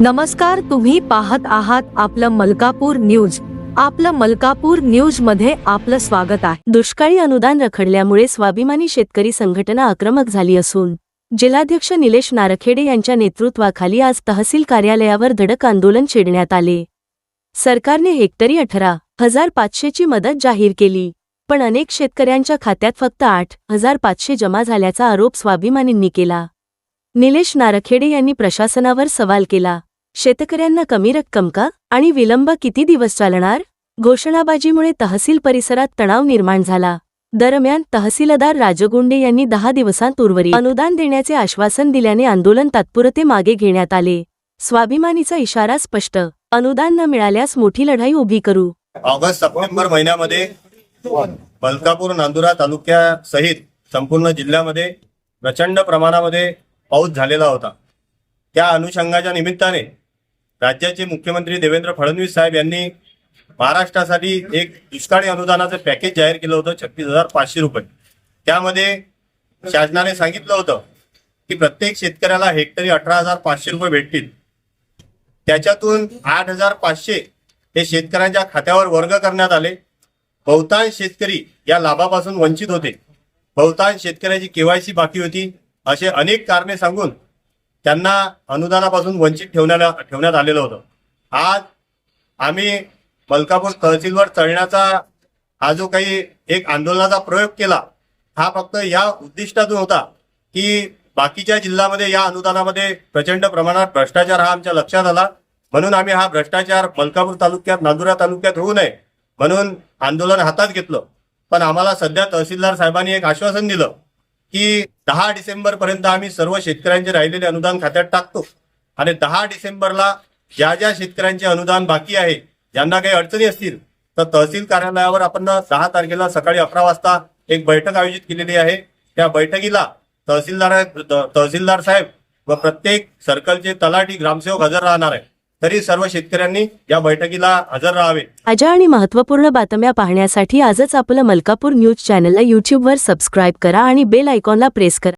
नमस्कार तुम्ही पाहत आहात आपलं मलकापूर न्यूज. आपलं मलकापूर न्यूजमध्ये आपलं स्वागत आहे. दुष्काळी अनुदान रखडल्यामुळे स्वाभिमानी शेतकरी संघटना आक्रमक झाली असून जिल्हाध्यक्ष निलेश नारखेडे यांच्या नेतृत्वाखाली आज तहसील कार्यालयावर धडक आंदोलन छेडण्यात आले. सरकारने हेक्टरी अठरा हजार पाचशेची मदत जाहीर केली पण अनेक शेतकऱ्यांच्या खात्यात फक्त आठ हजार पाचशे जमा झाल्याचा आरोप स्वाभिमानींनी केला. निलेश नारखेडे यांनी प्रशासनावर सवाल केला. शेतकऱ्यांना कमी रक्कम का? आणि विलंब किती दिवस चालणार? घोषणाबाजीमुळे तहसील परिसरात तणाव निर्माण झाला. दरम्यान तहसीलदार राजगुंडे यांनी दहा दिवसांत उर्वरित अनुदान देण्याचे आश्वासन दिल्याने आंदोलन तात्पुरते मागे घेण्यात आले. स्वाभिमानीचा इशारा स्पष्ट. अनुदान न मिळाल्यास मोठी लढाई उभी करू. ऑगस्ट सप्टेंबर महिन्यामध्ये मलकापूर नांदुरा तालुक्यासहित संपूर्ण जिल्ह्यामध्ये प्रचंड प्रमाणामध्ये पाऊस झालेला होता. त्या अनुषंगाच्या निमित्ताने राज्याचे मुख्यमंत्री देवेंद्र फडणवीस साहेब यांनी महाराष्ट्रासाठी एक दुष्काळी अनुदानाचं पॅकेज जाहीर केलं होतं छत्तीस हजार पाचशे रुपये. त्यामध्ये शासनाने सांगितलं होतं की प्रत्येक शेतकऱ्याला हेक्टरी अठरा हजार पाचशे रुपये भेटतील. त्याच्यातून आठ हजार पाचशे हे शेतकऱ्यांच्या खात्यावर वर्ग करण्यात आले. बहुतांश शेतकरी या लाभापासून वंचित होते. बहुतांश शेतकऱ्याची केवायसी बाकी होती. असे अनेक कारणे सांगून त्यांना अनुदानापासून वंचित ठेवण्याला ठेवण्यात आलेलं होतं. आज आम्ही मलकापूर तहसीलवर चढण्याचा हा जो काही एक आंदोलनाचा प्रयोग केला हा फक्त या उद्दिष्टातून होता की बाकीच्या जिल्ह्यामध्ये या अनुदानामध्ये प्रचंड प्रमाणात भ्रष्टाचार हा आमच्या लक्षात आला. म्हणून आम्ही हा भ्रष्टाचार मलकापूर तालुक्यात नांदुरा तालुक्यात होऊ नये म्हणून आंदोलन हातात घेतलं. पण आम्हाला सध्या तहसीलदार साहेबांनी एक आश्वासन दिलं की दहा डिसेंबर पर्यंत आम्ही सर्व शेतकऱ्यांचे राहिलेले अनुदान खात्यात टाकतो. आणि दहा डिसेंबरला ज्या ज्या शेतकऱ्यांचे अनुदान बाकी आहे ज्यांना काही अडचणी असतील तर तहसील कार्यालयावर आपण दहा तारखेला सकाळी अकरा वाजता एक बैठक आयोजित केलेली आहे. त्या बैठकीला तहसीलदार तहसीलदार साहेब व प्रत्येक सर्कलचे तलाठी ग्रामसेवक हजर राहणार आहे तरी सर्व शेतकऱ्यांनी या बैठकीला हजर राहावे. ताज्या आणि महत्त्वपूर्ण बातम्या पाहण्यासाठी आजच आपलं मलकापूर न्यूज चॅनलला यूट्यूबवर सबस्क्राईब करा आणि बेल आयकॉनला प्रेस करा.